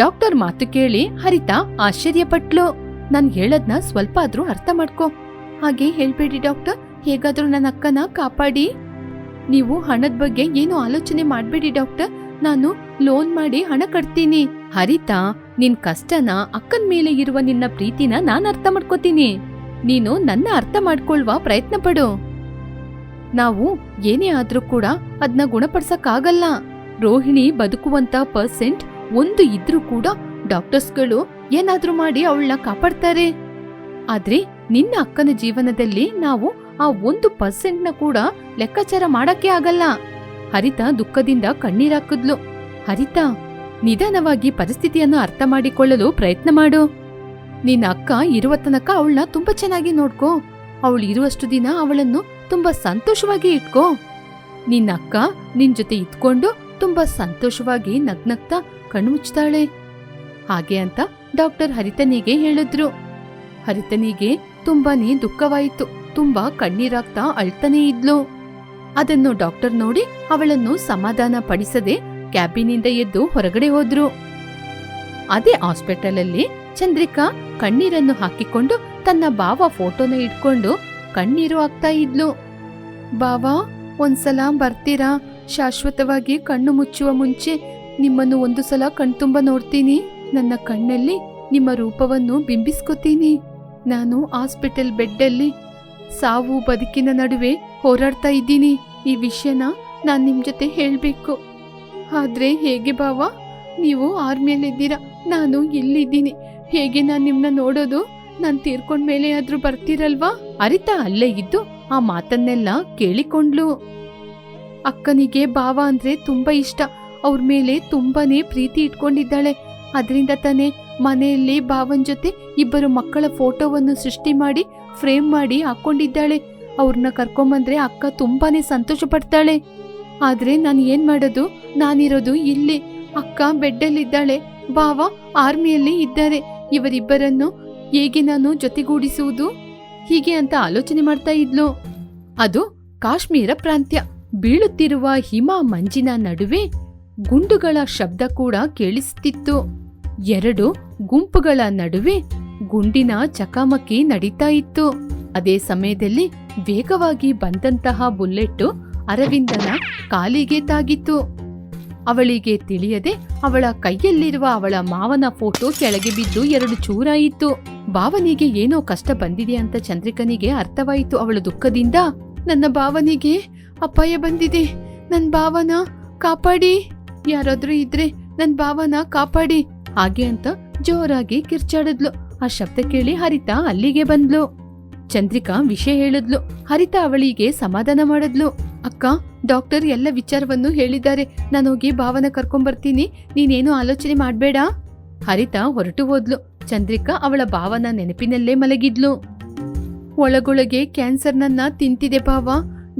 Doctor ಮಾತು ಕೇಳಿ ಹರಿತಾ ಆಶ್ಚರ್ಯಪಟ್ಲು. ನನ್ ಹೇಳದ್ನ ಸ್ವಲ್ಪ ಆದ್ರೂ ಅರ್ಥ ಮಾಡ್ಕೊ. ಹಾಗೆ ಹೇಳ್ಬೇಡಿ ಡಾಕ್ಟರ್, ಹೇಗಾದ್ರೂ ನನ್ನ ಅಕ್ಕನ ಕಾಪಾಡಿ. ನೀವು ಹಣದ ಬಗ್ಗೆ ಏನು ಆಲೋಚನೆ ಮಾಡ್ಬೇಡಿ ಡಾಕ್ಟರ್, ನಾನು ಲೋನ್ ಮಾಡಿ ಹಣ ಕಟ್ತೀನಿ. ಹರಿತಾ, ನಿನ್ ಕಷ್ಟನ ಅಕ್ಕನ ಮೇಲೆ ಇರುವ ನಿನ್ನ ಪ್ರೀತಿನ ನಾನ್ ಅರ್ಥ ಮಾಡ್ಕೋತೀನಿ. ನೀನು ನನ್ನ ಅರ್ಥ ಮಾಡ್ಕೊಳ್ವಾ ಪ್ರಯತ್ನ ಪಡು. ನಾವು ಏನೇ ಆದ್ರೂ ಕೂಡ ಅದನ್ನ ಗುಣಪಡಿಸಕ್ಕಾಗಲ್ಲ. ರೋಹಿಣಿ ಬದುಕುವಂತ ಪರ್ಸೆಂಟ್ ಒಂದು ಇದ್ರೂ ಕೂಡ ಡಾಕ್ಟರ್ಸ್ಗಳು ಏನಾದ್ರೂ ಮಾಡಿ ಅವಳನ್ನ ಕಾಪಾಡ್ತಾರೆ. ಆದ್ರೆ ನಿನ್ನ ಅಕ್ಕನ ಜೀವನದಲ್ಲಿ ನಾವು ಆ ಒಂದು ಪರ್ಸೆಂಟ್ನ ಕೂಡ ಲೆಕ್ಕಾಚಾರ ಮಾಡಕ್ಕೆ ಆಗಲ್ಲ. ಹರಿತಾ ದುಃಖದಿಂದ ಕಣ್ಣೀರಾಕಿದ್ಲು ಹರಿತಾ, ನಿಧಾನವಾಗಿ ಪರಿಸ್ಥಿತಿಯನ್ನು ಅರ್ಥ ಮಾಡಿಕೊಳ್ಳಲು ಪ್ರಯತ್ನ ಮಾಡು. ನಿನ್ನ ಅಕ್ಕ ಇರುವ ತನಕ ಅವಳನ್ನ ತುಂಬಾ ಚೆನ್ನಾಗಿ ನೋಡ್ಕೋ. ಅವಳು ಇರುವಷ್ಟು ದಿನ ಅವಳನ್ನು ತುಂಬಾ ಸಂತೋಷವಾಗಿ ಇಟ್ಕೋ. ನಿನ್ನ ಅಕ್ಕ ನಿನ್ ಜೊತೆ ಇದ್ಕೊಂಡು ತುಂಬಾ ಸಂತೋಷವಾಗಿ ನಗ್ನಗ್ತಾ ಕಣ್ಮುಚ್ತಾಳೆ ಹಾಗೆ ಅಂತ ಡಾಕ್ಟರ್ ಹರಿತನಿಗೆ ಹೇಳಿದ್ರು. ಹರಿತನಿಗೆ ತುಂಬಾನೇ ದುಃಖವಾಯಿತು. ತುಂಬಾ ಕಣ್ಣೀರಾಗ್ತಾ ಅಳ್ತಾನೇ ಇದ್ಲು. ಅದನ್ನು ಡಾಕ್ಟರ್ ನೋಡಿ ಅವಳನ್ನು ಸಮಾಧಾನ ಪಡಿಸದೆ ಕ್ಯಾಬಿನಿಂದ ಎದ್ದು ಹೊರಗಡೆ ಹೋದ್ರು. ಅದೇ ಹಾಸ್ಪಿಟಲ್ ಅಲ್ಲಿ ಚಂದ್ರಿಕಾ ಕಣ್ಣೀರನ್ನು ಹಾಕಿಕೊಂಡು ತನ್ನ ಬಾವ ಫೋಟೋನ ಇಟ್ಕೊಂಡು ಕಣ್ಣೀರು ಆಗ್ತಾ ಇದ್ಲು. ಬಾವಾ ಒಂದ್ಸಲ ಬರ್ತೀರಾ? ಶಾಶ್ವತವಾಗಿ ಕಣ್ಣು ಮುಚ್ಚುವ ಮುಂಚೆ ನಿಮ್ಮನ್ನು ಒಂದು ಸಲ ಕಣ್ತುಂಬ ನೋಡ್ತೀನಿ. ನನ್ನ ಕಣ್ಣಲ್ಲಿ ನಿಮ್ಮ ರೂಪವನ್ನು ಬಿಂಬಿಸ್ಕೊತೀನಿ. ನಾನು ಹಾಸ್ಪಿಟಲ್ ಬೆಡ್ಡಲ್ಲಿ ಸಾವು ಬದುಕಿನ ನಡುವೆ ಹೋರಾಡ್ತಾ ಇದ್ದೀನಿ. ಈ ವಿಷಯನ ನಾನ್ ನಿಮ್ಮ ಜೊತೆ ಹೇಳ್ಬೇಕು. ಆದ್ರೆ ಹೇಗೆ ಬಾವ ನೀವು ಆರ್ಮಿಯಲ್ಲಿದ್ದೀರಾ? ನಾನು ಇಲ್ಲಿದ್ದೀನಿ. ಹೇಗೆ ನಾನ್ ನಿಮ್ನ ನೋಡೋದು? ನಾನ್ ತೀರ್ಕೊಂಡ್ ಮೇಲೆ ಆದ್ರೂ ಬರ್ತೀರಲ್ವಾ? ಅರಿತಾ ಅಲ್ಲೇ ಇದ್ದು ಆ ಮಾತನ್ನೆಲ್ಲ ಕೇಳಿಕೊಂಡ್ಲು. ಅಕ್ಕನಿಗೆ ಬಾವ ಅಂದ್ರೆ ತುಂಬಾ ಇಷ್ಟ. ಅವ್ರ ಮೇಲೆ ತುಂಬಾನೇ ಪ್ರೀತಿ ಇಟ್ಕೊಂಡಿದ್ದಾಳೆ. ಅದರಿಂದ ತಾನೇ ಮನೆಯಲ್ಲಿ ಭಾವನ್ ಜೊತೆ ಇಬ್ಬರು ಮಕ್ಕಳ ಫೋಟೋವನ್ನು ಸೃಷ್ಟಿ ಮಾಡಿ, ಫ್ರೇಮ್ ಮಾಡಿ ಹಾಕೊಂಡಿದ್ದಾಳೆ. ಅವ್ರನ್ನ ಕರ್ಕೊಂಬಂದ್ರೆ ಅಕ್ಕ ತುಂಬಾನೇ ಸಂತೋಷ ಪಡ್ತಾಳೆ. ಆದ್ರೆ ನಾನು ಏನ್ ಮಾಡೋದು? ನಾನಿರೋದು ಇಲ್ಲಿ. ಅಕ್ಕ ಬೆಡ್ಡಲ್ಲಿದ್ದಾಳೆ. ಭಾವ ಆರ್ಮಿಯಲ್ಲಿ ಇದ್ದಾರೆ. ಇವರಿಬ್ಬರನ್ನು ಹೇಗೆ ನಾನು ಜೊತೆಗೂಡಿಸುವುದು? ಹೀಗೆ ಅಂತ ಆಲೋಚನೆ ಮಾಡ್ತಾ ಇದ್ಲು. ಅದು ಕಾಶ್ಮೀರ ಪ್ರಾಂತ್ಯ. ಬೀಳುತ್ತಿರುವ ಹಿಮ ಮಂಜಿನ ನಡುವೆ ಗುಂಡುಗಳ ಶಬ್ದ ಕೂಡ ಕೇಳಿಸುತ್ತಿತ್ತು ಎರಡು ಗುಂಪುಗಳ ನಡುವೆ ಗುಂಡಿನ ಚಕಮಕಿ ನಡೀತಾ ಇತ್ತು. ಅದೇ ಸಮಯದಲ್ಲಿ ವೇಗವಾಗಿ ಬಂದಂತಹ ಬುಲ್ಲೆಟ್ಟು ಅರವಿಂದನ ಕಾಲಿಗೆ ತಾಗಿತ್ತು. ಅವಳಿಗೆ ತಿಳಿಯದೆ ಅವಳ ಕೈಯಲ್ಲಿರುವ ಅವಳ ಮಾವನ ಫೋಟೋ ಕೆಳಗೆ ಬಿದ್ದು ಎರಡು ಚೂರಾಯಿತು ಭಾವನಿಗೆ ಏನೋ ಕಷ್ಟ ಬಂದಿದೆ ಅಂತ ಚಂದ್ರಿಕನಿಗೆ ಅರ್ಥವಾಯಿತು ಅವಳ ದುಃಖದಿಂದ. ನನ್ನ ಭಾವನಿಗೆ ಅಪಾಯ ಬಂದಿದೆ. ನನ್ನ ಭಾವನ ಕಾಪಾಡಿ. ಯಾರಾದ್ರೂ ಇದ್ರೆ ನನ್ ಭಾವನ ಕಾಪಾಡಿ ಹಾಗೆ ಅಂತ ಜೋರಾಗಿ ಕಿರ್ಚಾಡಿದ್ಲು. ಆ ಶಬ್ದ ಕೇಳಿ ಹರಿತಾ ಅಲ್ಲಿಗೆ ಬಂದ್ಲು. ಚಂದ್ರಿಕಾ ವಿಷಯ ಹೇಳಿದ್ಲು. ಹರಿತಾ ಅವಳಿಗೆ ಸಮಾಧಾನ ಮಾಡಿದ್ಲು. ಅಕ್ಕ, ಡಾಕ್ಟರ್ ಎಲ್ಲ ವಿಚಾರವನ್ನು ಹೇಳಿದ್ದಾರೆ. ನಾನು ಹೋಗಿ ಭಾವನ ಕರ್ಕೊಂಬರ್ತೀನಿ ನೀನೇನು ಆಲೋಚನೆ ಮಾಡಬೇಡ? ಹರಿತಾ ಹೊರಟು ಹೋದ್ಲು. ಚಂದ್ರಿಕಾ ಅವಳ ಭಾವನ ನೆನಪಿನಲ್ಲೇ ಮಲಗಿದ್ಲು. ಒಳಗೊಳಗೆ ಕ್ಯಾನ್ಸರ್ ನನ್ನ ತಿಂತಿದೆ ಭಾವ.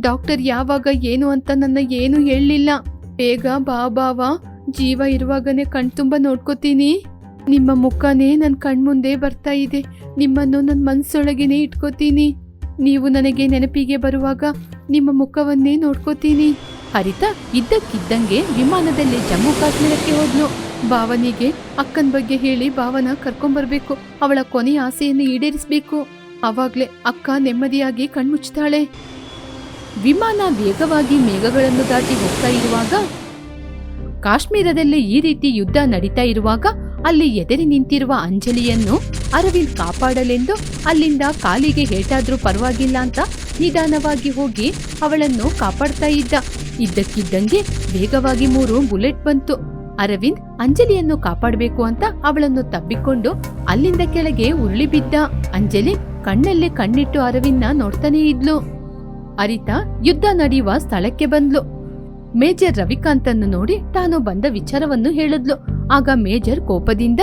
ಡಾಕ್ಟರ್ ಯಾವಾಗ, ಏನು ಅಂತ ನನ್ನ ಏನು ಹೇಳಲಿಲ್ಲ. ಬೇಗ ಬಾ ಬಾವ. ಜೀವ ಇರುವಾಗನೇ ಕಣ್ತುಂಬ ನೋಡ್ಕೋತೀನಿ. ನಿಮ್ಮ ಮುಖನೇ ನನ್ನ ಕಣ್ಮುಂದೆ ಬರ್ತಾ ಇದೆ. ನಿಮ್ಮನ್ನು ನನ್ನ ಮನಸ್ಸೊಳಗೇನೆ ಇಟ್ಕೋತೀನಿ. ನೀವು ನನಗೆ ನೆನಪಿಗೆ ಬರುವಾಗ ನಿಮ್ಮ ಮುಖವನ್ನೇ ನೋಡ್ಕೋತೀನಿ. ಹರಿತ ಇದ್ದಕ್ಕಿದ್ದಂಗೆ ವಿಮಾನದಲ್ಲಿ ಜಮ್ಮು ಕಾಶ್ಮೀರಕ್ಕೆ ಹೋದ್ಲು. ಭಾವನಿಗೆ ಅಕ್ಕನ ಬಗ್ಗೆ ಹೇಳಿ ಭಾವನ ಕರ್ಕೊಂಬರ್ಬೇಕು. ಅವಳ ಕೊನೆಯ ಆಸೆಯನ್ನು ಈಡೇರಿಸಬೇಕು. ಅವಾಗ್ಲೇ ಅಕ್ಕ ನೆಮ್ಮದಿಯಾಗಿ ಕಣ್ಮುಚ್ತಾಳೆ ವಿಮಾನ ವೇಗವಾಗಿ ಮೇಘಗಳನ್ನು ದಾಟಿ ಹೋಗ್ತಾ ಇರುವಾಗ, ಕಾಶ್ಮೀರದಲ್ಲಿ ಈ ರೀತಿ ಯುದ್ಧ ನಡೀತಾ ಇರುವಾಗ ಅಲ್ಲಿ ಎದರಿ ನಿಂತಿರುವ ಅಂಜಲಿಯನ್ನು ಅರವಿಂದ್ ಕಾಪಾಡಲೆಂದು ಅಲ್ಲಿಂದ ಕಾಲಿಗೆ ಹೇಟಾದ್ರೂ ಪರವಾಗಿಲ್ಲ ಅಂತ ನಿಧಾನವಾಗಿ ಹೋಗಿ ಅವಳನ್ನು ಕಾಪಾಡ್ತಾ ಇದ್ದ. ಇದ್ದಕ್ಕಿದ್ದಂಗೆ ವೇಗವಾಗಿ ಮೂರು ಬುಲೆಟ್ ಬಂತು. ಅರವಿಂದ್ ಅಂಜಲಿಯನ್ನು ಕಾಪಾಡಬೇಕು ಅಂತ ಅವಳನ್ನು ತಬ್ಬಿಕೊಂಡು ಅಲ್ಲಿಂದ ಕೆಳಗೆ ಉರುಳಿ ಬಿದ್ದ. ಅಂಜಲಿ ಕಣ್ಣಲ್ಲಿ ಕಣ್ಣಿಟ್ಟು ಅರವಿಂದ್ನ ನೋಡ್ತಾನೇ ಇದ್ಲು. ಅರಿತಾ ಯುದ್ಧ ನಡೆಯುವ ಸ್ಥಳಕ್ಕೆ ಬಂದ್ಲು. ಮೇಜರ್ ರವಿಕಾಂತನ್ನು ನೋಡಿ ತಾನು ಬಂದ ವಿಚಾರವನ್ನು ಹೇಳಿದ್ಲು. ಆಗ ಮೇಜರ್ ಕೋಪದಿಂದ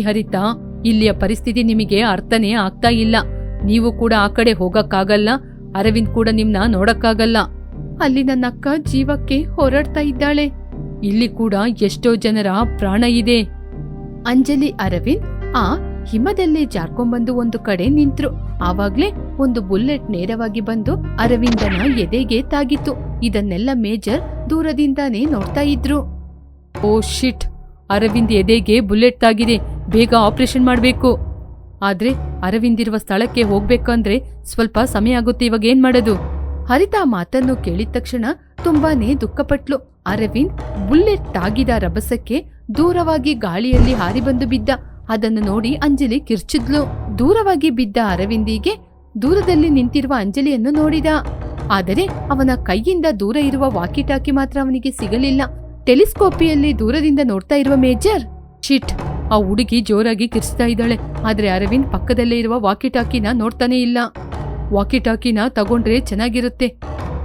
ಹರಿತಾ, ಇಲ್ಲಿಯ ಪರಿಸ್ಥಿತಿ ನಿಮಗೆ ಅರ್ಥನೇ ಆಗ್ತಾ ಇಲ್ಲ. ನೀವು ಕೂಡ ಆ ಕಡೆ ಹೋಗಕ್ಕಾಗಲ್ಲ. ಅರವಿಂದ್ ಕೂಡ ನಿಮ್ನ ನೋಡಕ್ಕಾಗಲ್ಲ. ಅಲ್ಲಿ ನನ್ನ ಅಕ್ಕ ಜೀವಕ್ಕೆ ಹೋರಾಡ್ತಾ ಇದ್ದಾಳೆ. ಇಲ್ಲಿ ಕೂಡ ಎಷ್ಟೋ ಜನರ ಪ್ರಾಣ ಇದೆ. ಅಂಜಲಿ, ಅರವಿಂದ್, ಆ ಹಿಮದಲ್ಲೇ ಜಾರ್ಕೊಂಡ್ಬಂದು ಒಂದು ಕಡೆ ನಿಂತ್ರು. ಆವಾಗ್ಲೇ ಒಂದು ಬುಲೆಟ್ ನೇರವಾಗಿ ಬಂದು ಅರವಿಂದನ ಎದೆಗೆ ತಾಗಿತ್ತು. ಇದನ್ನೆಲ್ಲ ಮೇಜರ್ ದೂರದಿಂದಾನೇ ನೋಡ್ತಾ ಇದ್ರು. ಓ ಶಿಟ್! ಅರವಿಂದ್ ಎದೆಗೆ ಬುಲೆಟ್ ತಾಗಿದೆ. ಬೇಗ ಆಪರೇಷನ್ ಮಾಡಬೇಕು. ಆದ್ರೆ ಅರವಿಂದ್ ಇರುವ ಸ್ಥಳಕ್ಕೆ ಹೋಗ್ಬೇಕಂದ್ರೆ ಸ್ವಲ್ಪ ಸಮಯ ಆಗುತ್ತೆ ಇವಾಗ ಏನ್ ಮಾಡೋದು? ಹರಿತಾ ಮಾತನ್ನು ಕೇಳಿದ ತಕ್ಷಣ ತುಂಬಾನೇ ದುಃಖಪಟ್ಲು. ಅರವಿಂದ್ ಬುಲ್ಲೆಟ್ ತಾಗಿದ ರಭಸಕ್ಕೆ ದೂರವಾಗಿ ಗಾಳಿಯಲ್ಲಿ ಹಾರಿ ಬಂದು ಬಿದ್ದ. ಅದನ್ನು ನೋಡಿ ಅಂಜಲಿ ಕಿರ್ಚಿದ್ಲು. ದೂರವಾಗಿ ಬಿದ್ದ ಅರವಿಂದಿಗೆ ದೂರದಲ್ಲಿ ನಿಂತಿರುವ ಅಂಜಲಿಯನ್ನು ನೋಡಿದ. ಆದರೆ ಅವನ ಕೈಯಿಂದ ದೂರ ಇರುವ ವಾಕಿಟಾಕಿ ಮಾತ್ರ ಅವನಿಗೆ ಸಿಗಲಿಲ್ಲ. ಟೆಲಿಸ್ಕೋಪಿಯಲ್ಲಿ ದೂರದಿಂದ ನೋಡ್ತಾ ಇರುವ ಮೇಜರ್ ಶಿಟ್ ಆ ಹುಡುಗಿ ಜೋರಾಗಿ ಕಿರ್ಚ್ತಾ ಇದ್ದಾಳೆ. ಆದರೆ ಅರವಿಂದ್ ಪಕ್ಕದಲ್ಲೇ ಇರುವ ವಾಕಿಟಾಕಿನ ನೋಡ್ತಾನೆ ಇಲ್ಲ. ವಾಕಿಟಾಕಿನ ತಗೊಂಡ್ರೆ ಚೆನ್ನಾಗಿರುತ್ತೆ.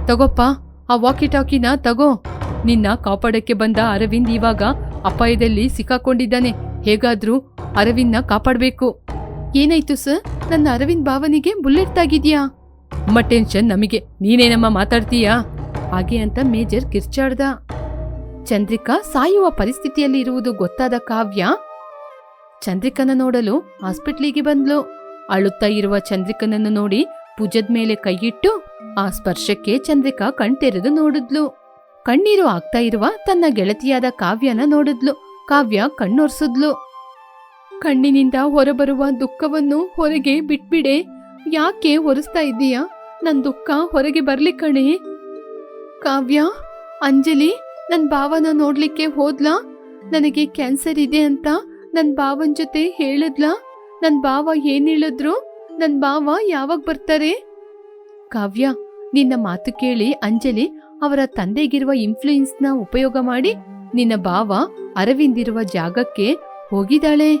ತಗೋಪ್ಪ, ಆ ವಾಕಿಟಾಕಿನ ತಗೋ. ನಿನ್ನ ಕಾಪಾಡಕ್ಕೆ ಬಂದ ಅರವಿಂದ್ ಇವಾಗ ಅಪಾಯದಲ್ಲಿ ಸಿಕ್ಕಾಕೊಂಡಿದ್ದಾನೆ. ಹೇಗಾದ್ರೂ ಅರವಿಂದ್ನ ಕಾಪಾಡಬೇಕು. ಏನಾಯ್ತು ಸರ್? ನನ್ನ ಅರವಿಂದ್ ಭಾವನಿಗೆ ಬುಲೆಟ್ ತಾಗಿದ್ಯಾ ಅಮ್ಮ ಟೆನ್ಷನ್ ನಮಗೆ. ನೀನೇನಮ್ಮ ಮಾತಾಡ್ತೀಯಾ? ಹಾಗೆ ಅಂತ ಮೇಜರ್ ಕಿರ್ಚಾಡ್ದ. ಚಂದ್ರಿಕಾ ಸಾಯುವ ಪರಿಸ್ಥಿತಿಯಲ್ಲಿ ಇರುವುದು ಗೊತ್ತಾದ ಕಾವ್ಯ ಚಂದ್ರಿಕನ ನೋಡಲು ಹಾಸ್ಪಿಟ್ಲಿಗೆ ಬಂದ್ಲು. ಅಳುತ್ತಾ ಇರುವ ಚಂದ್ರಿಕನನ್ನು ನೋಡಿ ಭುಜದ ಮೇಲೆ ಕೈಯಿಟ್ಟು ಆ ಸ್ಪರ್ಶಕ್ಕೆ ಚಂದ್ರಿಕಾ ಕಣ್ತೆರೆದು ನೋಡಿದ್ಲು. ಕಣ್ಣೀರು ಆಗ್ತಾ ಇರುವ ತನ್ನ ಗೆಳತಿಯಾದ ಕಾವ್ಯನ ನೋಡಿದ್ಲು. ಕಾವ್ಯ ಕಣ್ಣೊರ್ಸಿದ್ಲು. ಕಣ್ಣಿನಿಂದ ಹೊರಬರುವ ದುಃಖವನ್ನು ಹೊರಗೆ ಬಿಟ್ಬಿಡೆ. ಯಾಕೆ ಒರೆಸ್ತಾ ಇದ್ದೀಯಾ? ನನ್ ದುಃಖ ಹೊರಗೆ ಬರ್ಲಿ ಕಣೆ. ಕಾವ್ಯ, ಅಂಜಲಿ, ನನ್ ಭಾವನ ನೋಡ್ಲಿಕ್ಕೆ ಹೋದ್ಲಾ? ನನಗೆ ಕ್ಯಾನ್ಸರ್ ಇದೆ ಅಂತ ನನ್ ಭಾವನ ಜೊತೆ ಹೇಳಿದ್ಲಾ? ನನ್ ಭಾವ ಏನ್ ಹೇಳಿದ್ರು? ನನ್ ಭಾವ ಯಾವಾಗ ಬರ್ತಾರೆ? ಕಾವ್ಯ, ನಿನ್ನ ಮಾತು ಕೇಳಿ ಅಂಜಲಿ ಅವರ ತಂದೆಗಿರುವ ಇನ್ಫ್ಲೂಯೆನ್ಸ್ನ ಉಪಯೋಗ ಮಾಡಿ ನಿನ್ನ ಭಾವ ಅರವಿಂದಿರುವ ಜಾಗಕ್ಕೆ ಹೋಗಿದ್ದಾಳೆ.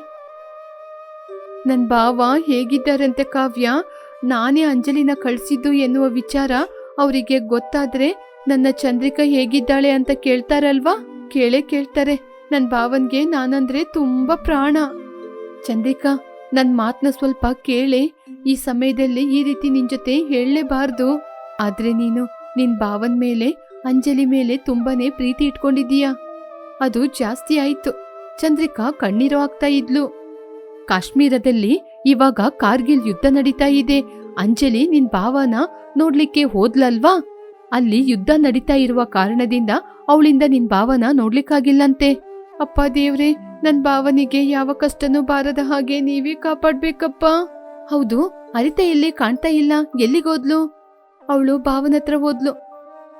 ನನ್ ಭಾವ ಹೇಗಿದ್ದಾರಂತೆ ಕಾವ್ಯ? ನಾನೇ ಅಂಜಲಿನ ಕಳ್ಸಿದ್ದು ಎನ್ನುವ ವಿಚಾರ ಅವರಿಗೆ ಗೊತ್ತಾದ್ರೆ ನನ್ನ ಚಂದ್ರಿಕಾ ಹೇಗಿದ್ದಾಳೆ ಅಂತ ಕೇಳ್ತಾರಲ್ವಾ? ಕೇಳೇ ಕೇಳ್ತಾರೆ. ನನ್ ಭಾವನ್ಗೆ ನಾನಂದ್ರೆ ತುಂಬಾ ಪ್ರಾಣ. ಚಂದ್ರಿಕಾ, ನನ್ ಮಾತ್ನ ಸ್ವಲ್ಪ ಕೇಳೆ. ಈ ಸಮಯದಲ್ಲಿ ಈ ರೀತಿ ನಿನ್ ಜೊತೆ ಹೇಳಲೇಬಾರ್ದು. ಆದ್ರೆ ನೀನು ನಿನ್ ಭಾವನ್ ಮೇಲೆ, ಅಂಜಲಿ ಮೇಲೆ ತುಂಬಾನೇ ಪ್ರೀತಿ ಇಟ್ಕೊಂಡಿದೀಯ ಅದು ಜಾಸ್ತಿ ಆಯಿತು. ಚಂದ್ರಿಕಾ ಕಣ್ಣೀರು ಆಗ್ತಾ ಇದ್ಲು. ಕಾಶ್ಮೀರದಲ್ಲಿ ಇವಾಗ ಕಾರ್ಗಿಲ್ ಯುದ್ಧ ನಡೀತಾ ಇದೆ. ಅಂಜಲಿ ನಿನ್ ಭಾವನ ನೋಡ್ಲಿಕ್ಕೆ ಹೋದ್ಲಲ್ವಾ? ಅಲ್ಲಿ ಯುದ್ಧ ನಡೀತಾ ಇರುವ ಕಾರಣದಿಂದ ಅವಳಿಂದ ನಿನ್ ಭಾವನ ನೋಡ್ಲಿಕ್ಕಾಗಿಲ್ಲಂತೆ. ಅಪ್ಪ ದೇವ್ರೆ, ನನ್ ಭಾವನಿಗೆ ಯಾವ ಕಷ್ಟನೂ ಬಾರದ ಹಾಗೆ ನೀವೇ ಕಾಪಾಡ್ಬೇಕಪ್ಪ. ಹೌದು, ಅರಿತ ಎಲ್ಲಿ ಕಾಣ್ತಾ ಇಲ್ಲ. ಎಲ್ಲಿಗೋದ್ಲು? ಅವಳು ಭಾವನತ್ರ ಹೋದ್ಲು.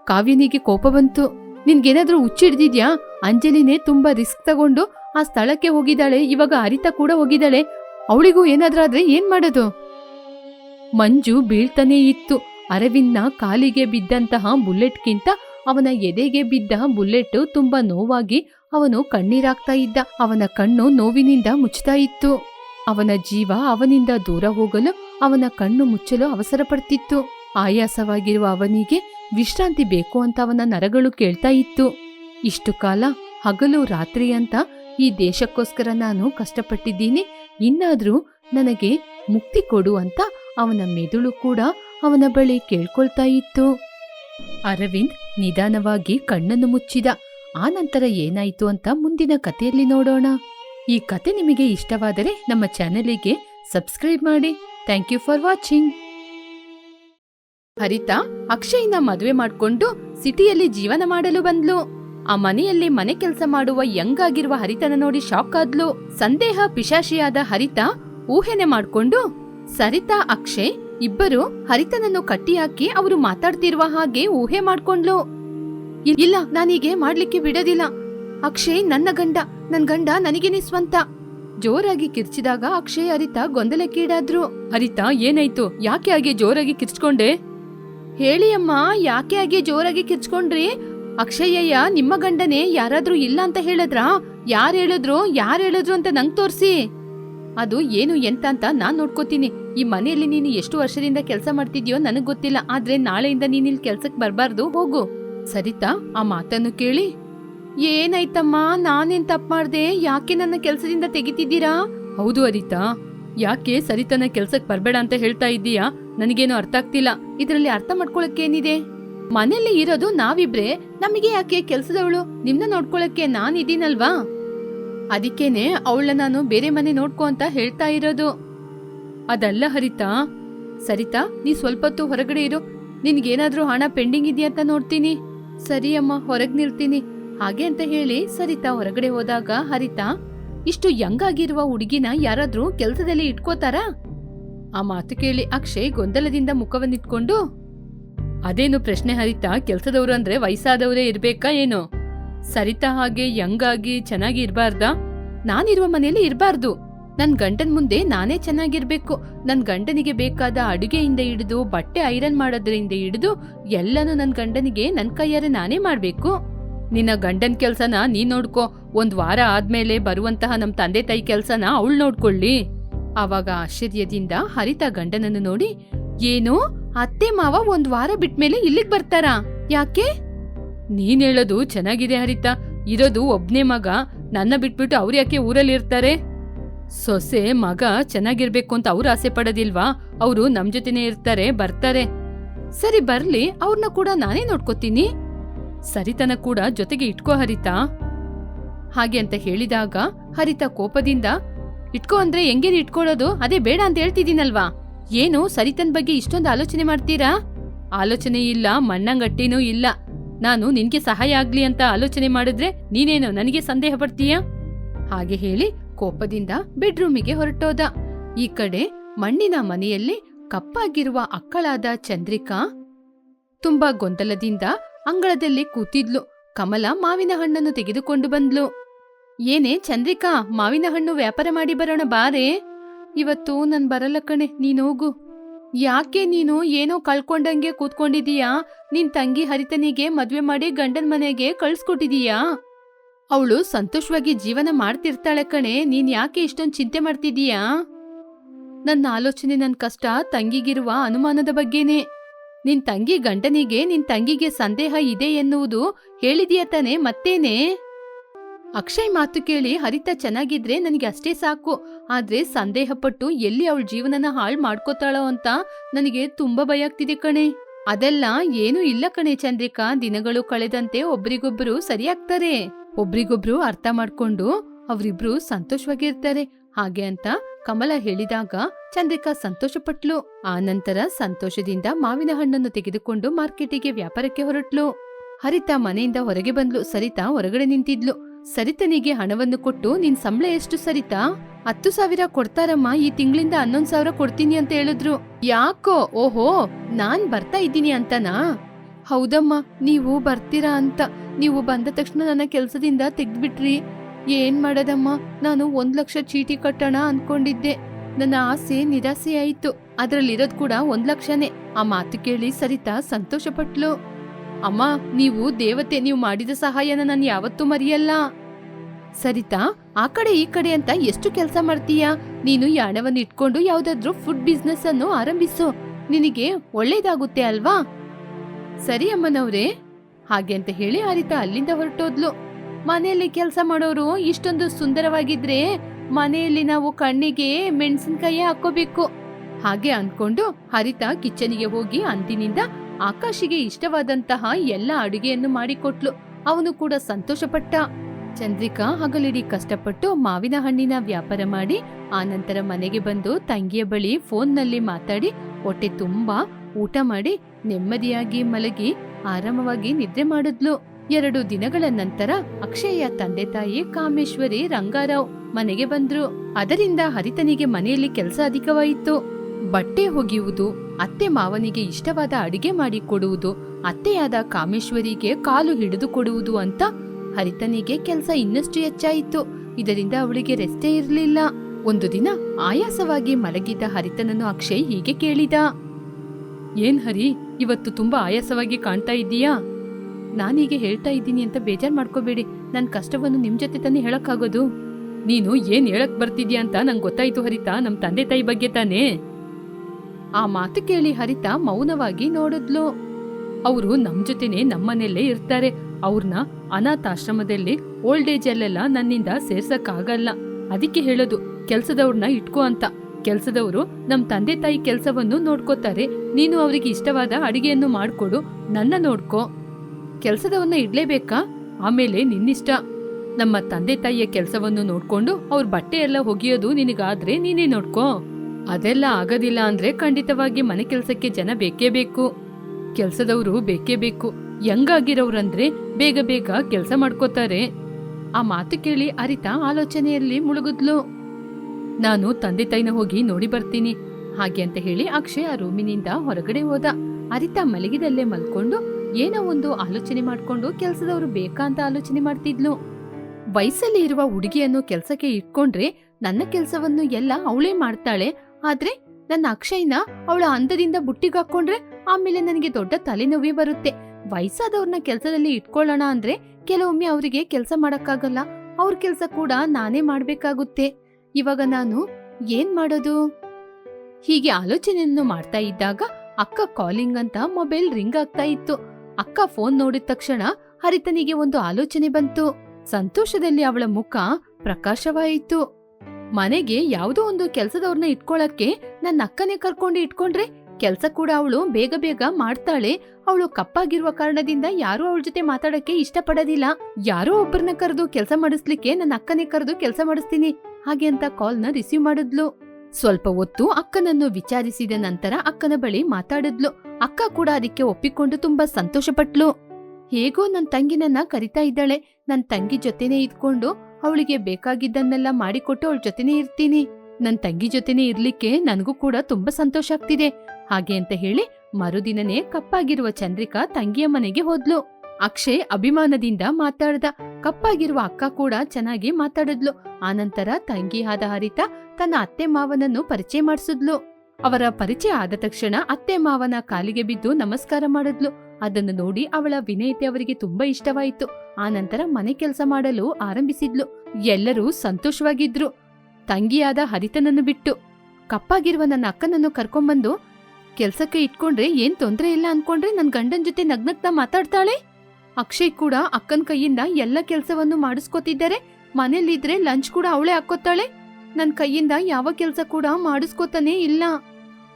ಕಾವ್ಯನಿಗೆ ಕೋಪ ಬಂತು. ನಿನ್ಗೇನಾದ್ರೂ ಹುಚ್ಚಿಡ್ದಿದ್ಯಾ ಅಂಜಲಿನೇ ತುಂಬಾ ರಿಸ್ಕ್ ತಗೊಂಡು ಆ ಸ್ಥಳಕ್ಕೆ ಹೋಗಿದ್ದಾಳೆ, ಇವಾಗ ಅರಿತ ಕೂಡ ಹೋಗಿದ್ದಾಳೆ. ಅವಳಿಗೂ ಏನಾದ್ರಾದ್ರೆ ಏನ್ ಮಾಡೋದು? ಮಂಜು ಬೀಳ್ತಾನೇ ಇತ್ತು. ಅರವಿಂದ್ನ ಕಾಲಿಗೆ ಬಿದ್ದಂತಹ ಬುಲೆಟ್ಗಿಂತ ಅವನ ಎದೆಗೆ ಬಿದ್ದ ಬುಲೆಟ್ ತುಂಬಾ ನೋವಾಗಿ ಅವನು ಕಣ್ಣೀರಾಗ್ತಾ ಇದ್ದ. ಅವನ ಕಣ್ಣು ನೋವಿನಿಂದ ಮುಚ್ತಾ ಇತ್ತು. ಅವನ ಜೀವ ಅವನಿಂದ ದೂರ ಹೋಗಲು ಅವನ ಕಣ್ಣು ಮುಚ್ಚಲು ಅವಸರ ಪಡ್ತಿತ್ತು. ಆಯಾಸವಾಗಿರುವ ಅವನಿಗೆ ವಿಶ್ರಾಂತಿ ಬೇಕು ಅಂತ ಅವನ ನರಗಳು ಕೇಳ್ತಾ ಇತ್ತು. ಇಷ್ಟು ಕಾಲ ಹಗಲು ರಾತ್ರಿ ಅಂತ ಈ ದೇಶಕ್ಕೋಸ್ಕರ ನಾನು ಕಷ್ಟಪಟ್ಟಿದ್ದೀನಿ. ಇನ್ನಾದ್ರೂ ನನಗೆ ಮುಕ್ತಿ ಕೊಡು ಅಂತ ಅವನ ಮೆದುಳು ಕೂಡ ಅವನ ಬಳಿ ಕೇಳ್ಕೊಳ್ತಾ ಇತ್ತು. ಅರವಿಂದ್ ನಿಧಾನವಾಗಿ ಕಣ್ಣನ್ನು ಮುಚ್ಚಿದ. ಆ ನಂತರ ಏನಾಯ್ತು ಅಂತ ಮುಂದಿನ ಕಥೆಯಲ್ಲಿ ನೋಡೋಣ. ಈ ಕತೆ ನಿಮಗೆ ಇಷ್ಟವಾದರೆ ನಮ್ಮ ಚಾನೆಲಿಗೆ ಸಬ್ಸ್ಕ್ರೈಬ್ ಮಾಡಿ. Thank you for watching. Haritha ಅಕ್ಷಯ್ನ ಮದುವೆ ಮಾಡ್ಕೊಂಡು ಸಿಟಿಯಲ್ಲಿ ಜೀವನ ಮಾಡಲು ಬಂದ್ಲು. ಆ ಮನೆಯಲ್ಲಿ ಮನೆ ಕೆಲಸ ಮಾಡುವ ಯಂಗ್ ಆಗಿರುವ ಹರಿತನ ನೋಡಿ ಶಾಕ್ ಆದ್ಲು. ಸಂದೇಹ ಪಿಶಾಶಿಯಾದ ಹರಿತಾ ಊಹೆನೆ ಮಾಡ್ಕೊಂಡು, ಸರಿತಾ, ಅಕ್ಷಯ್ ಇಬ್ಬರು ಹರಿತನನ್ನು ಕಟ್ಟಿಹಾಕಿ ಅವರು ಮಾತಾಡ್ತಿರುವ ಹಾಗೆ ಊಹೆ ಮಾಡ್ಕೊಂಡ್ಲು. ಇಲ್ಲ, ನಾನೀಗೆ ಮಾಡ್ಲಿಕ್ಕೆ ಬಿಡೋದಿಲ್ಲ. ಅಕ್ಷಯ್, ನನ್ನ ಗಂಡ, ನನ್ ಗಂಡ ನನಗೇನೆ ಸ್ವಂತ. ಜೋರಾಗಿ ಕಿರ್ಚಿದಾಗ ಅಕ್ಷಯ್ ಹರಿತಾ ಗೊಂದಲಕ್ಕೀಡಾದ್ರು. ಹರಿತಾ, ಏನಾಯ್ತು? ಯಾಕೆ ಹಾಗೆ ಜೋರಾಗಿ ಕಿರ್ಚ್ಕೊಂಡೆ? ಹೇಳಿ ಅಮ್ಮ ಯಾಕೆ ಆಗಿ ಜೋರಾಗಿ ಕಿಚ್ಕೊಂಡ್ರಿ ಅಕ್ಷಯಯ್ಯ, ನಿಮ್ಮ ಗಂಡನೇ ಯಾರಾದ್ರೂ ಇಲ್ಲ ಅಂತ ಹೇಳಿದ್ರಾ? ಯಾರು ಹೇಳಿದ್ರು ಯಾರು ಹೇಳಿದ್ರು ಅಂತ ನಂಗೆ ತೋರಿಸಿ. ಅದು ಏನು ಎಂತ ಅಂತ ನಾನು ನೋಡ್ಕೋತೀನಿ. ಈ ಮನೆಯಲ್ಲಿ ನೀನು ಎಷ್ಟು ವರ್ಷದಿಂದ ಕೆಲಸ ಮಾಡ್ತಿದ್ಯೋ ನನಗೆ ಗೊತ್ತಿಲ್ಲ. ಆದ್ರೆ ನಾಳೆಯಿಂದ ನೀನು ಇಲ್ಲಿ ಕೆಲ್ಸಕ್ ಬರ್ಬಾರ್ದು, ಹೋಗು. ಸರಿತಾ, ಆ ಮಾತನ್ನು ಕೇಳಿ. ಏನಾಯ್ತಮ್ಮ, ನಾನೇನ್ ತಪ್ಪು ಮಾಡ್ದೆ? ಯಾಕೆ ನನ್ನ ಕೆಲಸದಿಂದ ತೆಗಿತಿದ್ದೀರಾ? ಹೌದು ಅರಿತಾ ಯಾಕೆ ಸರಿತನ ಕೆಲ್ಸಕ್ಕೆ ಬರಬೇಡ ಅಂತ ಹೇಳ್ತಾ ಇದ್ದೀಯಾ? ನನಗೇನು ಅರ್ಥ ಆಗ್ತಿಲ್ಲ. ಇದರಲ್ಲಿ ಅರ್ಥ ಮಾಡ್ಕೊಳಕ್ಕೇನಿದೆ ಮನೆಯಲ್ಲಿ ಇರೋದು ನಾವಿಬ್ರೆ, ನಮಗೆ ಯಾಕೆ ಕೆಲ್ಸದವಳು? ನಿಮ್ನ ನೋಡ್ಕೊಳಕ್ಕೆ ನಾನ್ ಇದೀನಲ್ವಾ? ಅದಕ್ಕೇನೆ ಅವಳ ನಾನು ಬೇರೆ ಮನೆ ನೋಡ್ಕೊ ಅಂತ ಹೇಳ್ತಾ ಇರೋದು. ಅದಲ್ಲ ಹರಿತಾ. ಸರಿತಾ, ನೀ ಸ್ವಲ್ಪತ್ತು ಹೊರಗಡೆ ಇರು. ನಿನ್ಗೇನಾದ್ರೂ ಹಣ ಪೆಂಡಿಂಗ್ ಇದೆಯಾ ಅಂತ ನೋಡ್ತೀನಿ. ಸರಿ ಅಮ್ಮ, ಹೊರಗ್ ನಿಲ್ತೀನಿ. ಹಾಗೆ ಅಂತ ಹೇಳಿ ಸರಿತಾ ಹೊರಗಡೆ ಹೋದಾಗ ಹರಿತಾ, ಇಷ್ಟು ಯಂಗ್ ಆಗಿರುವ ಹುಡುಗಿನ ಯಾರಾದ್ರೂ ಕೆಲಸದಲ್ಲಿ ಇಟ್ಕೋತಾರಾ? ಆ ಮಾತು ಕೇಳಿ ಅಕ್ಷಯ್ ಗೊಂದಲದಿಂದ ಮುಖವನ್ನಿಟ್ಕೊಂಡು, ಅದೇನು ಪ್ರಶ್ನೆ ಹರಿತಾ? ಕೆಲ್ಸದವ್ರು ಅಂದ್ರೆ ವಯಸ್ಸಾದವರೇ ಇರ್ಬೇಕಾ ಏನು? ಸರಿತಾ ಹಾಗೆ ಯಂಗ್ ಆಗಿ, ಚೆನ್ನಾಗಿ ಇರಬಾರ್ದಾ? ನಾನಿರುವ ಮನೆಯಲ್ಲಿ ಇರಬಾರ್ದು. ನನ್ ಗಂಡನ್ ಮುಂದೆ ನಾನೇ ಚೆನ್ನಾಗಿರ್ಬೇಕು. ನನ್ ಗಂಡನಿಗೆ ಬೇಕಾದ ಅಡುಗೆಯಿಂದ ಹಿಡಿದು, ಬಟ್ಟೆ ಐರನ್ ಮಾಡೋದ್ರಿಂದ ಹಿಡಿದು, ಎಲ್ಲನೂ ನನ್ ಗಂಡನಿಗೆ, ನನ್ ಕೈಯಾರೆ ನಾನೇ ಮಾಡ್ಬೇಕು. ನಿನ್ನ ಗಂಡನ್ ಕೆಲ್ಸನ ನೀನ್ ನೋಡ್ಕೋ. ಒಂದ್ ವಾರ ಆದ್ಮೇಲೆ ಬರುವಂತಹ ನಮ್ ತಂದೆ ತಾಯಿ ಕೆಲ್ಸನ ಅವಳು ನೋಡ್ಕೊಳ್ಳಿ. ಆವಾಗ ಆಶ್ಚರ್ಯದಿಂದ ಹರಿತ ಗಂಡನನ್ನು ನೋಡಿ, ಏನು, ಅತ್ತೆ ಮಾವ ಒಂದ್ ವಾರ ಬಿಟ್ಮೇಲೆ ಇಲ್ಲಿಗ್ ಬರ್ತಾರಾ. ಯಾಕೆ? ನೀನ್ ಹೇಳೋದು ಚೆನ್ನಾಗಿದೆ ಹರಿತ. ಇರೋದು ಒಬ್ನೇ ಮಗ. ನನ್ನ ಬಿಟ್ಬಿಟ್ಟು ಅವ್ರು ಯಾಕೆ ಊರಲ್ಲಿ ಇರ್ತಾರೆ? ಸೊಸೆ ಮಗ ಚೆನ್ನಾಗಿರ್ಬೇಕು ಅಂತ ಅವ್ರು ಆಸೆ ಪಡೋದಿಲ್ವಾ? ಅವರು ನಮ್ ಜೊತೆನೆ ಇರ್ತಾರೆ, ಬರ್ತಾರೆ. ಸರಿ, ಬರ್ಲಿ. ಅವ್ರನ್ನ ಕೂಡ ನಾನೇ ನೋಡ್ಕೋತೀನಿ. ಸರಿತನ ಕೂಡ ಜೊತೆಗೆ ಇಟ್ಕೋ ಹರಿತಾ. ಹಾಗೆ ಅಂತ ಹೇಳಿದಾಗ ಹರಿತ ಕೋಪದಿಂದ ಇಟ್ಕೋ ಅಂದ್ರೆ ಹೆಂಗೇನು ಇಟ್ಕೊಳ್ಳೋದು? ಅದೇ ಬೇಡ ಅಂತ ಹೇಳ್ತಿದ್ದೀನಲ್ವಾ? ಏನು, ಸರಿತನ್ ಬಗ್ಗೆ ಇಷ್ಟೊಂದು ಆಲೋಚನೆ ಮಾಡ್ತೀರಾ? ಆಲೋಚನೆ ಇಲ್ಲ, ಮಣ್ಣಂಗಟ್ಟಿನೂ ಇಲ್ಲ. ನಾನು ನಿನ್ಗೆ ಸಹಾಯ ಆಗ್ಲಿ ಅಂತ ಆಲೋಚನೆ ಮಾಡಿದ್ರೆ ನೀನೇನು ನನಗೆ ಸಂದೇಹ ಪಡ್ತೀಯ? ಹಾಗೆ ಹೇಳಿ ಕೋಪದಿಂದ ಬೆಡ್ರೂಮಿಗೆ ಹೊರಟೋದ. ಈ ಕಡೆ ಮಣ್ಣಿನ ಮನೆಯಲ್ಲಿ ಕಪ್ಪಾಗಿರುವ ಅಕ್ಕಳಾದ ಚಂದ್ರಿಕಾ ತುಂಬಾ ಗೊಂದಲದಿಂದ ಅಂಗಳದಲ್ಲಿ ಕೂತಿದ್ಲು. ಕಮಲ ಮಾವಿನ ಹಣ್ಣನ್ನು ತೆಗೆದುಕೊಂಡು ಬಂದ್ಲು. ಏನೇ ಚಂದ್ರಿಕಾ, ಮಾವಿನ ಹಣ್ಣು ವ್ಯಾಪಾರ ಮಾಡಿ ಬರೋಣ ಬಾರೆ. ಇವತ್ತು ನನ್ ಬರಲ್ಲ ಕಣೆ ನೀನೋಗು ಯಾಕೆ ನೀನು ಏನೋ ಕಳ್ಕೊಂಡಂಗೆ ಕೂತ್ಕೊಂಡಿದೀಯಾ? ನಿನ್ ತಂಗಿ ಹರಿತನಿಗೆ ಮದ್ವೆ ಮಾಡಿ ಗಂಡನ್ ಮನೆಗೆ ಕಳ್ಸ್ಕೊಟ್ಟಿದೀಯಾ? ಅವಳು ಸಂತೋಷವಾಗಿ ಜೀವನ ಮಾಡ್ತಿರ್ತಾಳೆ ಕಣೆ, ನೀನ್ ಯಾಕೆ ಇಷ್ಟೊಂದ್ ಚಿಂತೆ ಮಾಡ್ತಿದೀಯಾ? ನನ್ನ ಆಲೋಚನೆ, ನನ್ ಕಷ್ಟ ತಂಗಿಗಿರುವ ಅನುಮಾನದ ಬಗ್ಗೆನೇ. ನಿನ್ ತಂಗಿ ಗಂಡನಿಗೆ ನಿನ್ ತಂಗಿಗೆ ಸಂದೇಹ ಇದೆ ಎನ್ನುವುದು ಹೇಳಿದೀಯ ತಾನೆ ಮತ್ತೇನೆ? ಅಕ್ಷಯ್ ಮಾತು ಕೇಳಿ ಹರಿತ ಚೆನ್ನಾಗಿದ್ರೆ ನನಗೆ ಅಷ್ಟೇ ಸಾಕು. ಆದ್ರೆ ಸಂದೇಹ ಪಟ್ಟು ಎಲ್ಲಿ ಅವಳ ಜೀವನನ ಹಾಳು ಮಾಡ್ಕೋತಾಳೋ ಅಂತ ನನಗೆ ತುಂಬಾ ಭಯ ಆಗ್ತಿದೆ ಕಣೆ. ಅದೆಲ್ಲ ಏನೂ ಇಲ್ಲ ಕಣೆ ಚಂದ್ರಿಕಾ. ದಿನಗಳು ಕಳೆದಂತೆ ಒಬ್ರಿಗೊಬ್ರು ಸರಿಯಾಗ್ತಾರೆ. ಒಬ್ರಿಗೊಬ್ರು ಅರ್ಥ ಮಾಡ್ಕೊಂಡು ಅವರಿಬ್ರು ಸಂತೋಷವಾಗಿರ್ತಾರೆ. ಹಾಗೆ ಅಂತ ಕಮಲ ಹೇಳಿದಾಗ ಚಂದ್ರಿಕಾ ಸಂತೋಷಪಟ್ಲು. ಆ ನಂತರ ಸಂತೋಷದಿಂದ ಮಾವಿನ ಹಣ್ಣನ್ನು ತೆಗೆದುಕೊಂಡು ಮಾರ್ಕೆಟಿಗೆ ವ್ಯಾಪಾರಕ್ಕೆ ಹೊರಟ್ಲು. ಹರಿತಾ ಮನೆಯಿಂದ ಹೊರಗೆ ಬಂದ್ಲು. ಸರಿತಾ ಹೊರಗಡೆ ನಿಂತಿದ್ಲು. ಸರಿತನಿಗೆ ಹಣವನ್ನು ಕೊಟ್ಟು, ನಿನ್ ಸಂಬಳ ಎಷ್ಟು ಸರಿತಾ? ಹತ್ತು ಸಾವಿರ ಕೊಡ್ತಾರಮ್ಮ, ಈ ತಿಂಗಳಿಂದ ಹನ್ನೊಂದ್ ಸಾವಿರ ಕೊಡ್ತೀನಿ ಅಂತ ಹೇಳಿದ್ರು. ಯಾಕೋ? ಓಹೋ, ನಾನ್ ಬರ್ತಾ ಇದ್ದೀನಿ ಅಂತನಾ? ಹೌದಮ್ಮ, ನೀವು ಬರ್ತೀರಾ ಅಂತ. ನೀವು ಬಂದ ತಕ್ಷಣ ನನ್ನ ಕೆಲ್ಸದಿಂದ ತೆಗ್ದ್ಬಿಟ್ರಿ. ಏನ್ ಮಾಡೋದಮ್ಮ? ನಾನು ಒಂದ್ ಲಕ್ಷ ಚೀಟಿ ಕಟ್ಟೋಣ ಅನ್ಕೊಂಡಿದ್ದೆ. ನನ್ನ ಆಸೆ ನಿರಾಸೆ ಆಯ್ತು. ಅದ್ರಲ್ಲಿರೋದ್ ಕೂಡ ಒಂದ್ ಲಕ್ಷನೇ. ಆ ಮಾತು ಕೇಳಿ ಸರಿತಾ ಸಂತೋಷಪಟ್ಲು. ಅಮ್ಮ, ನೀವು ದೇವತೆ, ನೀವು ಮಾಡಿದ ಸಹಾಯನ ನಾನು ಯಾವತ್ತೂ ಮರೆಯಲ್ಲ. ಸರಿತಾ, ಆ ಕಡೆ ಈ ಕಡೆ ಅಂತ ಎಷ್ಟು ಕೆಲಸ ಮಾಡ್ತೀಯಾ? ನೀನು ಈ ಹಣವನ್ನು ಇಟ್ಕೊಂಡು ಯಾವ್ದಾದ್ರು ಫುಡ್ ಬಿಸ್ನೆಸ್ ಅನ್ನು ಆರಂಭಿಸು. ನಿನಗೆ ಒಳ್ಳೇದಾಗುತ್ತೆ ಅಲ್ವಾ? ಸರಿ ಅಮ್ಮನವ್ರೆ, ಹಾಗೆ ಅಂತ ಹೇಳಿ ಹರಿತಾ ಅಲ್ಲಿಂದ ಹೊರಟೋದ್ಲು. ಮನೆಯಲ್ಲಿ ಕೆಲಸ ಮಾಡೋರು ಇಷ್ಟೊಂದು ಸುಂದರವಾಗಿದ್ರೆ ಮನೆಯಲ್ಲಿ ನಾವು ಕಣ್ಣಿಗೆ ಮೆಣಸಿನ್ಕಾಯಿ ಹಾಕೋಬೇಕು ಹಾಗೆ ಅನ್ಕೊಂಡು ಹರಿತಾ ಕಿಚನಿಗೆ ಹೋಗಿ ಅಂದಿನಿಂದ ಆಕಾಶಿಗೆ ಇಷ್ಟವಾದಂತಹ ಎಲ್ಲ ಅಡುಗೆಯನ್ನು ಮಾಡಿಕೊಟ್ಲು. ಅವನು ಕೂಡ ಸಂತೋಷಪಟ್ಟ. ಚಂದ್ರಿಕಾ ಹಗಲಿಡಿ ಕಷ್ಟಪಟ್ಟು ಮಾವಿನ ಹಣ್ಣಿನ ವ್ಯಾಪಾರ ಮಾಡಿ ಆನಂತರ ಮನೆಗೆ ಬಂದು ತಂಗಿಯ ಬಳಿ ಫೋನ್ನಲ್ಲಿ ಮಾತಾಡಿ, ಹೊಟ್ಟೆ ತುಂಬಾ ಊಟ ಮಾಡಿ, ನೆಮ್ಮದಿಯಾಗಿ ಮಲಗಿ, ಆರಾಮವಾಗಿ ನಿದ್ರೆ ಮಾಡಿದ್ಲು. ಎರಡು ದಿನಗಳ ನಂತರ ಅಕ್ಷಯ ತಂದೆ ತಾಯಿ ಕಾಮೇಶ್ವರಿ ರಂಗಾರಾವ್ ಮನೆಗೆ ಬಂದ್ರು. ಅದರಿಂದ ಹರಿತನಿಗೆ ಮನೆಯಲ್ಲಿ ಕೆಲಸ ಅಧಿಕವಾಯಿತು. ಬಟ್ಟೆ ಒಗೆಯುವುದು, ಅತ್ತೆ ಮಾವನಿಗೆ ಇಷ್ಟವಾದ ಅಡಿಗೆ ಮಾಡಿ ಕೊಡುವುದು ಅತ್ತೆಯಾದ ಕಾಮೇಶ್ವರಿಗೆ ಕಾಲು ಹಿಡಿದು ಕೊಡುವುದು ಅಂತ ಹರಿತನಿಗೆ ಕೆಲಸ ಇನ್ನಷ್ಟು ಹೆಚ್ಚಾಯಿತು. ಇದರಿಂದ ಅವಳಿಗೆ ರೆಸ್ಟೇ ಇರಲಿಲ್ಲ. ಒಂದು ದಿನ ಆಯಾಸವಾಗಿ ಮಲಗಿದ್ದ ಹರಿತನನ್ನು ಅಕ್ಷಯ್ ಹೀಗೆ ಕೇಳಿದ. ಏನ್ ಹರಿ, ಇವತ್ತು ತುಂಬಾ ಆಯಾಸವಾಗಿ ಕಾಣ್ತಾ ಇದ್ದೀಯಾ? ನಾನೀಗೆ ಹೇಳ್ತಾ ಇದ್ದೀನಿ ಅಂತ ಬೇಜಾರ್ ಮಾಡ್ಕೋಬೇಡಿ. ನನ್ನ ಕಷ್ಟವನ್ನು ನಿಮ್ ಜೊತೆ ತಾನೇ ಹೇಳಕ್ಕಾಗೋದು. ನೀನು ಏನ್ ಹೇಳಕ್ ಬರ್ತಿದ್ಯಾ ಅಂತ ನಂಗೆ ಗೊತ್ತಾಯ್ತು ಹರಿತಾ ನಮ್ಮ ತಂದೆ ತಾಯಿ ಬಗ್ಗೆ ತಾನೇ. ಆ ಮಾತು ಕೇಳಿ ಹರಿತಾ ಮೌನವಾಗಿ ನೋಡಿದ್ಲು. ಅವರು ನಮ್ಮ ಜೊತೆನೆ ನಮ್ಮನೆಯಲ್ಲೇ ಇರ್ತಾರೆ. ಅವ್ರನ್ನ ಅನಾಥಾಶ್ರಮದಲ್ಲಿ ಓಲ್ಡ್ ಏಜ್ ಅಲ್ಲೆಲ್ಲ ನನ್ನಿಂದ ಸೇರ್ಸಕ್ಕಾಗಲ್ಲ. ಅದಕ್ಕೆ ಹೇಳೋದು ಕೆಲ್ಸದವ್ರನ್ನ ಇಟ್ಕೋ ಅಂತ. ಕೆಲ್ಸದವರು ನಮ್ ತಂದೆ ತಾಯಿ ಕೆಲ್ಸವನ್ನು ನೋಡ್ಕೋತಾರೆ. ನೀನು ಅವರಿಗೆ ಇಷ್ಟವಾದ ಅಡಿಗೆಯನ್ನು ಮಾಡ್ಕೊಡು, ನನ್ನ ನೋಡ್ಕೋ. ಕೆಲ್ಸದವನ್ನ ಇಡ್ಲೇಬೇಕಾ? ಆಮೇಲೆ ನಿನ್ನಿಷ್ಟ. ನಮ್ಮ ತಂದೆ ತಾಯಿಯ ಕೆಲಸವನ್ನು ನೋಡ್ಕೊಂಡು ಅವ್ರ ಬಟ್ಟೆ ಎಲ್ಲ ಒಗೆಯೋದು ನಿನಗಾದ್ರೆ ನೀನೇ ನೋಡ್ಕೋ. ಅದೆಲ್ಲ ಆಗೋದಿಲ್ಲ ಅಂದ್ರೆ ಖಂಡಿತವಾಗಿ ಮನೆ ಕೆಲಸಕ್ಕೆ ಜನ ಬೇಕೇ ಬೇಕು. ಕೆಲಸದವರು ಬೇಕೇ ಬೇಕು. ಯಂಗಾಗಿರೋರಂದ್ರೆ ಬೇಗ ಬೇಗ ಕೆಲಸ ಮಾಡ್ಕೋತಾರೆ. ಆ ಮಾತು ಕೇಳಿ ಅರಿತಾ ಆಲೋಚನೆಯಲ್ಲಿ ಮುಳುಗಿದ್ಲು. ನಾನು ತಂದೆ ತಾಯಿನ ಹೋಗಿ ನೋಡಿ ಬರ್ತೀನಿ. ಹಾಗೆ ಅಂತ ಹೇಳಿ ಅಕ್ಷಯ ಆ ರೂಮಿನಿಂದ ಹೊರಗಡೆ ಹೋದ. ಅರಿತಾ ಮಲಗಿದಲ್ಲೇ ಮಲ್ಕೊಂಡು ಏನೋ ಒಂದು ಆಲೋಚನೆ ಮಾಡ್ಕೊಂಡು ಕೆಲಸದವರು ಬೇಕಾ ಅಂತ ಆಲೋಚನೆ ಮಾಡ್ತಿದ್ಲು. ವಯಸ್ಸಲ್ಲಿ ಇರುವ ಹುಡುಗಿಯನ್ನು ಕೆಲಸಕ್ಕೆ ಇಟ್ಕೊಂಡ್ರೆ ನನ್ನ ಕೆಲಸವನ್ನು ಎಲ್ಲ ಅವಳೇ ಮಾಡ್ತಾಳೆ. ಆದ್ರೆ ನನ್ನ ಅಕ್ಷಯ್ನ ಅವಳ ಅಂದದಿಂದ ಬುಟ್ಟಿಗಾಕೊಂಡ್ರೆ ಆಮೇಲೆ ನನಗೆ ದೊಡ್ಡ ತಲೆನೋವೇ ಬರುತ್ತೆ. ವಯಸ್ಸಾದವ್ರನ್ನ ಕೆಲಸದಲ್ಲಿ ಇಟ್ಕೊಳ್ಳೋಣ ಅಂದ್ರೆ ಕೆಲವೊಮ್ಮೆ ಅವರಿಗೆ ಕೆಲಸ ಮಾಡಕ್ಕಾಗಲ್ಲ. ಅವ್ರ ಕೆಲಸ ಕೂಡ ನಾನೇ ಮಾಡ್ಬೇಕಾಗುತ್ತೆ. ಇವಾಗ ನಾನು ಏನ್ ಮಾಡೋದು? ಹೀಗೆ ಆಲೋಚನೆಯನ್ನು ಮಾಡ್ತಾ ಇದ್ದಾಗ ಅಕ್ಕ ಕಾಲಿಂಗ್ ಅಂತ ಮೊಬೈಲ್ ರಿಂಗ್ ಆಗ್ತಾ ಇತ್ತು. ಅಕ್ಕ ಫೋನ್ ನೋಡಿದ ತಕ್ಷಣ ಹರಿತನಿಗೆ ಒಂದು ಆಲೋಚನೆ ಬಂತು. ಸಂತೋಷದಲ್ಲಿ ಅವಳ ಮುಖ ಪ್ರಕಾಶವಾಯಿತು. ಮನೆಗೆ ಯಾವುದೋ ಒಂದು ಕೆಲಸದವ್ರನ್ನ ಇಟ್ಕೊಳಕ್ಕೆ ನನ್ನ ಅಕ್ಕನೇ ಕರ್ಕೊಂಡು ಇಟ್ಕೊಂಡ್ರೆ ಕೆಲ್ಸ ಕೂಡ ಅವಳು ಬೇಗ ಬೇಗ ಮಾಡ್ತಾಳೆ. ಅವಳು ಕಪ್ಪಾಗಿರುವ ಕಾರಣದಿಂದ ಯಾರು ಅವಳ ಜೊತೆ ಮಾತಾಡಕ್ಕೆ ಇಷ್ಟಪಡೋದಿಲ್ಲ. ಯಾರೋ ಒಬ್ಬರನ್ನ ಕರೆದು ಕೆಲಸ ಮಾಡಿಸ್ಲಿಕ್ಕೆ ನನ್ನ ಅಕ್ಕನೇ ಕರೆದು ಕೆಲಸ ಮಾಡಿಸ್ತೀನಿ. ಹಾಗೆ ಅಂತ ಕಾಲ್ನ ರಿಸೀವ್ ಮಾಡಿದ್ಲು. ಸ್ವಲ್ಪ ಹೊತ್ತು ಅಕ್ಕನನ್ನು ವಿಚಾರಿಸಿದ ನಂತರ ಅಕ್ಕನ ಬಳಿ ಮಾತಾಡಿದ್ಲು. ಅಕ್ಕ ಕೂಡ ಅದಕ್ಕೆ ಒಪ್ಪಿಕೊಂಡು ತುಂಬಾ ಸಂತೋಷಪಟ್ಲು. ಹೇಗೋ ನನ್ ತಂಗಿನನ್ನ ಕರಿತಾ ಇದ್ದಾಳೆ. ನನ್ ತಂಗಿ ಜೊತೆನೇ ಇದ್ಕೊಂಡು ಅವಳಿಗೆ ಬೇಕಾಗಿದ್ದನ್ನೆಲ್ಲ ಮಾಡಿಕೊಟ್ಟು ಅವಳ ಜೊತೆನೇ ಇರ್ತೀನಿ. ನನ್ ತಂಗಿ ಜೊತೆನೇ ಇರ್ಲಿಕ್ಕೆ ನನಗೂ ಕೂಡ ತುಂಬಾ ಸಂತೋಷ ಆಗ್ತಿದೆ. ಹಾಗೆ ಅಂತ ಹೇಳಿ ಮರುದಿನನೇ ಕಪ್ಪಾಗಿರುವ ಚಂದ್ರಿಕಾ ತಂಗಿಯ ಮನೆಗೆ ಹೋದ್ಲು. ಅಕ್ಷಯ್ ಅಭಿಮಾನದಿಂದ ಮಾತಾಡ್ದ. ಕಪ್ಪಾಗಿರುವ ಅಕ್ಕ ಕೂಡ ಚೆನ್ನಾಗಿ ಮಾತಾಡಿದ್ಲು. ಆನಂತರ ತಂಗಿ ಆದ ಹರಿತ ತನ್ನ ಅತ್ತೆ ಮಾವನನ್ನು ಪರಿಚಯ ಮಾಡಿಸಿದ್ಲು. ಅವರ ಪರಿಚಯ ಆದ ತಕ್ಷಣ ಅತ್ತೆ ಮಾವನ ಕಾಲಿಗೆ ಬಿದ್ದು ನಮಸ್ಕಾರ ಮಾಡಿದ್ಲು. ಅದನ್ನು ನೋಡಿ ಅವಳ ವಿನಯತೆ ಅವರಿಗೆ ತುಂಬಾ ಇಷ್ಟವಾಯಿತು. ಆನಂತರ ಮನೆ ಕೆಲಸ ಮಾಡಲು ಆರಂಭಿಸಿದ್ಲು. ಎಲ್ಲರೂ ಸಂತೋಷವಾಗಿದ್ರು. ತಂಗಿಯಾದ ಹರಿತನನ್ನು ಬಿಟ್ಟು ಕಪ್ಪಾಗಿರುವ ನನ್ನ ಅಕ್ಕನನ್ನು ಕರ್ಕೊಂಬಂದು ಕೆಲ್ಸಕ್ಕೆ ಇಟ್ಕೊಂಡ್ರೆ ಏನ್ ತೊಂದ್ರೆ ಇಲ್ಲ ಅನ್ಕೊಂಡ್ರೆ ನನ್ ಗಂಡನ್ ಜೊತೆ ನಗ್ನಗ್ತಾ ಮಾತಾಡ್ತಾಳೆ? ಅಕ್ಷಯ್ ಕೂಡ ಅಕ್ಕನ ಕೈಯಿಂದ ಎಲ್ಲ ಕೆಲ್ಸವನ್ನು ಮಾಡಿಸ್ಕೊತಿದ್ದಾರೆ ಮನೇಲಿದ್ರೆ ಲಂಚ್ ಕೂಡ ಅವಳೇ ಹಾಕೋತಾಳೆ ನನ್ ಕೈಯಿಂದ ಯಾವ ಕೆಲ್ಸ ಕೂಡ ಮಾಡಿಸ್ಕೊತಾನೆ ಇಲ್ಲ.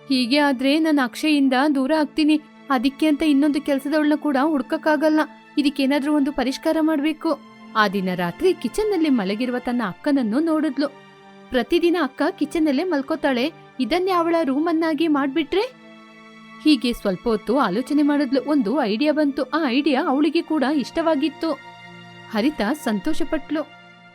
ಹೀಗೆ ಆದ್ರೆ ನಾನು ಅಕ್ಷಯಿಂದ ದೂರ ಆಗ್ತೀನಿ. ಅದಕ್ಕೆ ಅಂತ ಇನ್ನೊಂದು ಕೆಲ್ಸದವಳನ್ನ ಕೂಡ ಹುಡ್ಕಕ್ಕಾಗಲ್ಲ. ಇದಕ್ಕೇನಾದ್ರೂ ಒಂದು ಪರಿಷ್ಕಾರ ಮಾಡ್ಬೇಕು. ಆ ದಿನ ರಾತ್ರಿ ಕಿಚನ್ನಲ್ಲಿ ಮಲಗಿರುವ ತನ್ನ ಅಕ್ಕನನ್ನು ನೋಡಿದ್ಲು. ಪ್ರತಿದಿನ ಅಕ್ಕ ಕಿಚನ್ನಲ್ಲೇ ಮಲ್ಕೋತಾಳೆ. ಇದನ್ನೇ ಅವಳ ರೂಮನ್ನಾಗಿ ಮಾಡ್ಬಿಟ್ರೆ? ಹೀಗೆ ಸ್ವಲ್ಪ ಹೊತ್ತು ಆಲೋಚನೆ ಮಾಡಿದ್ಲು ಒಂದು ಐಡಿಯಾ ಬಂತು. ಆ ಐಡಿಯಾ ಅವಳಿಗೆ ಕೂಡ ಇಷ್ಟವಾಗಿತ್ತು. ಹರಿತ ಸಂತೋಷಪಟ್ಲು.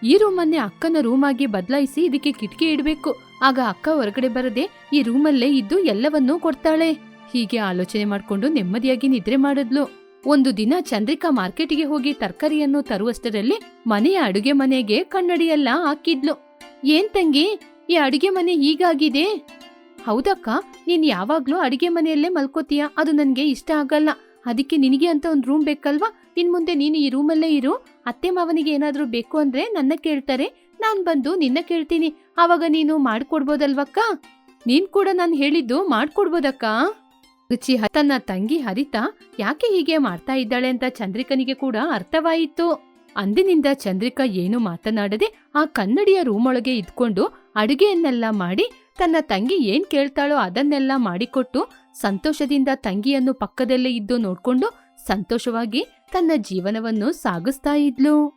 ಈ ರೂಮನ್ನೇ ಅಕ್ಕನ ರೂಮಾಗಿ ಬದಲಾಯಿಸಿ ಇದಕ್ಕೆ ಕಿಟಕಿ ಇಡಬೇಕು. ಆಗ ಅಕ್ಕ ಹೊರಗಡೆ ಬರದೆ ಈ ರೂಮಲ್ಲೇ ಇದ್ದು ಎಲ್ಲವನ್ನೂ ಕೊಡ್ತಾಳೆ. ಹೀಗೆ ಆಲೋಚನೆ ಮಾಡ್ಕೊಂಡು ನೆಮ್ಮದಿಯಾಗಿ ನಿದ್ರೆ ಮಾಡಿದ್ಲು. ಒಂದು ದಿನ ಚಂದ್ರಿಕಾ ಮಾರ್ಕೆಟ್ಗೆ ಹೋಗಿ ತರಕಾರಿಯನ್ನು ತರುವಷ್ಟರಲ್ಲಿ ಮನೆಯ ಅಡುಗೆ ಮನೆಗೆ ಕನ್ನಡಿಯೆಲ್ಲ ಹಾಕಿದ್ಲು. ಏನ್ ತಂಗಿ, ಈ ಅಡುಗೆ ಮನೆ ಹೀಗಾಗಿದೆ? ಹೌದಕ್ಕ, ನೀನ್ ಯಾವಾಗ್ಲೂ ಅಡಿಗೆ ಮನೆಯಲ್ಲೇ ಮಲ್ಕೋತೀಯ? ಅದು ನನ್ಗೆ ಇಷ್ಟ ಆಗಲ್ಲ. ಅದಕ್ಕೆ ನಿನಗೆ ಅಂತ ಒಂದ್ ರೂಮ್ ಬೇಕಲ್ವಾ? ಇನ್ ಮುಂದೆ ನೀನು ಈ ರೂಮಲ್ಲೇ ಇರು. ಅತ್ತೆ ಮಾವನಿಗೆ ಏನಾದ್ರೂ ಬೇಕು ಅಂದ್ರೆ ನನ್ನ ಕೇಳ್ತಾರೆ. ನಾನ್ ಬಂದು ನಿನ್ನ ಕೇಳ್ತೀನಿ. ಆವಾಗ ನೀನು ಮಾಡ್ಕೊಡ್ಬೋದಲ್ವಕ್ಕ? ನೀನ್ ಕೂಡ ನಾನ್ ಹೇಳಿದ್ದು ಮಾಡ್ಕೊಡ್ಬೋದಕ್ಕ? ರುಚಿ ತನ್ನ ತಂಗಿ ಹರಿತಾ, ಯಾಕೆ ಹೀಗೆ ಮಾಡ್ತಾ ಇದ್ದಾಳೆ ಅಂತ ಚಂದ್ರಿಕನಿಗೆ ಕೂಡ ಅರ್ಥವಾಯಿತು. ಅಂದಿನಿಂದ ಚಂದ್ರಿಕಾ ಏನು ಮಾತನಾಡದೆ ಆ ಕನ್ನಡಿಯ ರೂಮೊಳಗೆ ಇದ್ಕೊಂಡು ಅಡುಗೆಯನ್ನೆಲ್ಲ ಮಾಡಿ ತನ್ನ ತಂಗಿ ಏನ್ ಕೇಳ್ತಾಳೋ ಅದನ್ನೆಲ್ಲ ಮಾಡಿಕೊಟ್ಟು ಸಂತೋಷದಿಂದ ತಂಗಿಯನ್ನು ಪಕ್ಕದಲ್ಲೇ ಇದ್ದು ನೋಡ್ಕೊಂಡು ಸಂತೋಷವಾಗಿ ತನ್ನ ಜೀವನವನ್ನು ಸಾಗಿಸ್ತಾ ಇದ್ಲು.